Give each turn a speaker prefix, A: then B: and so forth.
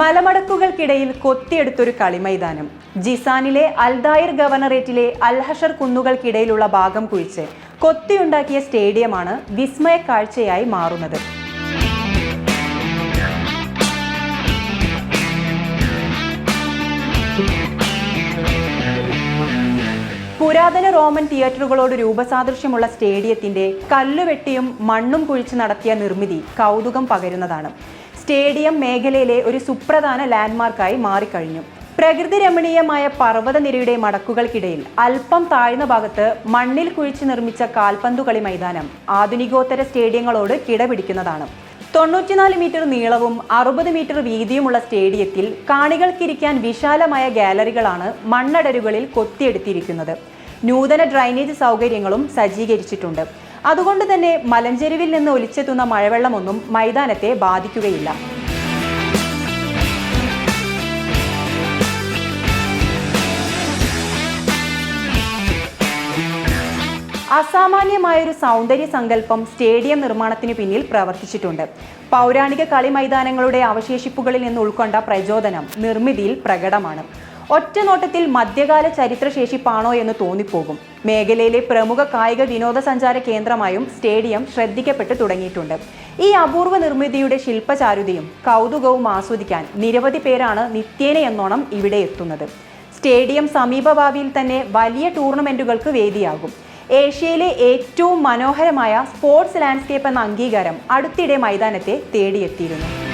A: മലമടക്കുകൾക്കിടയിൽ കൊത്തിയെടുത്തൊരു കളിമൈതാനം. ജിസാനിലെ അൽദായിർ ഗവർണറേറ്റിലെ അൽഹഷർ കുന്നുകൾക്കിടയിലുള്ള ഭാഗം കുഴിച്ച് കൊത്തിയുണ്ടാക്കിയ സ്റ്റേഡിയമാണ് വിസ്മയ കാഴ്ചയായി മാറുന്നത്. പുരാതന റോമൻ തിയേറ്ററുകളോട് രൂപസാദൃശ്യമുള്ള സ്റ്റേഡിയത്തിന്റെ കല്ലുവെട്ടിയും മണ്ണും കുഴിച്ച് നടത്തിയ നിർമ്മിതി കൗതുകം പകരുന്നതാണ്. സ്റ്റേഡിയം മേഖലയിലെ ഒരു സുപ്രധാന ലാൻഡ്മാർക്കായി മാറിക്കഴിഞ്ഞു. പ്രകൃതി രമണീയമായ പർവതനിരയുടെ മടക്കുകൾക്കിടയിൽ അല്പം താഴ്ന്ന ഭാഗത്ത് മണ്ണിൽ കുഴിച്ച് നിർമ്മിച്ച കാൽപന്തുകളി മൈതാനം ആധുനികോത്തര സ്റ്റേഡിയങ്ങളോട് കിടപിടിക്കുന്നതാണ്. തൊണ്ണൂറ്റിനാല് മീറ്റർ നീളവും അറുപത് മീറ്റർ വീതിയുമുള്ള സ്റ്റേഡിയത്തിൽ കാണികൾക്കിരിക്കാൻ വിശാലമായ ഗാലറികളാണ് മണ്ണടരുകളിൽ കൊത്തിയെടുത്തിരിക്കുന്നത്. നൂതന ഡ്രൈനേജ് സൗകര്യങ്ങളും സജ്ജീകരിച്ചിട്ടുണ്ട്. അതുകൊണ്ട് തന്നെ മലഞ്ചെരുവിൽ നിന്ന് ഒലിച്ചെത്തുന്ന മഴവെള്ളമൊന്നും മൈതാനത്തെ ബാധിക്കുകയില്ല. അസാമാന്യമായൊരു സൗന്ദര്യ സങ്കല്പം സ്റ്റേഡിയം നിർമ്മാണത്തിന് പിന്നിൽ പ്രവർത്തിച്ചിട്ടുണ്ട്. പൗരാണിക കളി മൈതാനങ്ങളുടെ അവശേഷിപ്പുകളിൽ നിന്ന് ഉൾക്കൊണ്ട പ്രചോദനം നിർമ്മിതിയിൽ പ്രകടമാണ്. ഒറ്റ നോട്ടത്തിൽ മധ്യകാല ചരിത്രശേഷിപ്പാണോ എന്ന് തോന്നിപ്പോകും. മേഖലയിലെ പ്രമുഖ കായിക വിനോദസഞ്ചാര കേന്ദ്രമായും സ്റ്റേഡിയം ശ്രദ്ധിക്കപ്പെട്ടു തുടങ്ങിയിട്ടുണ്ട്. ഈ അപൂർവ നിർമ്മിതിയുടെ ശില്പചാരുതയും കൗതുകവും ആസ്വദിക്കാൻ നിരവധി പേരാണ് നിത്യേന എന്നോണം ഇവിടെ എത്തുന്നത്. സ്റ്റേഡിയം സമീപഭാവിയിൽ തന്നെ വലിയ ടൂർണമെന്റുകൾക്ക് വേദിയാകും. ഏഷ്യയിലെ ഏറ്റവും മനോഹരമായ സ്പോർട്സ് ലാൻഡ്സ്കേപ്പ് എന്ന അംഗീകാരം അടുത്തിടെ മൈതാനത്തെ തേടിയെത്തിയിരുന്നു.